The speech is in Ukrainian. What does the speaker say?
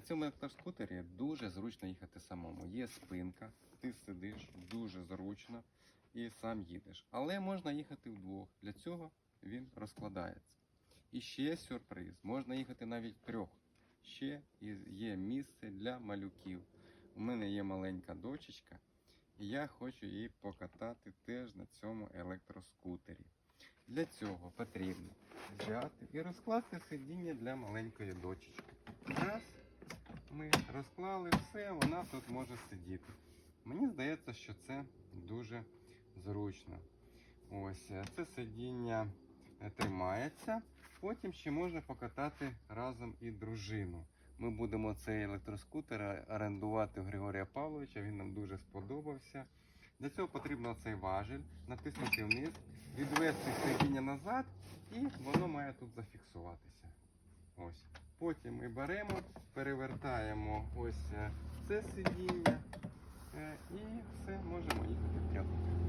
цьому електроскутері дуже зручно їхати самому. Є спинка, ти сидиш дуже зручно і сам їдеш. Але можна їхати вдвох. Для цього він розкладається. І ще сюрприз, можна їхати навіть трьох. Ще є місце для малюків. У мене є маленька дочечка, і я хочу її покатати теж на цьому електроскутері. Для цього потрібно взяти і розкласти сидіння для маленької дочечки. Раз, ми розклали все, вона тут може сидіти. Мені здається, що це дуже зручно. Ось е, це сидіння е, тримається. Потім ще можна покатати разом і дружину. Ми будемо цей електроскутер орендувати у Григорія Павловича. Він нам дуже сподобався. Для цього потрібно цей важіль, натиснути вниз, відвести сидіння назад, і воно має тут зафіксуватися. Ось. Потім ми беремо, перевертаємо ось е, це сидіння е, і все, можемо їхати в п'ятку.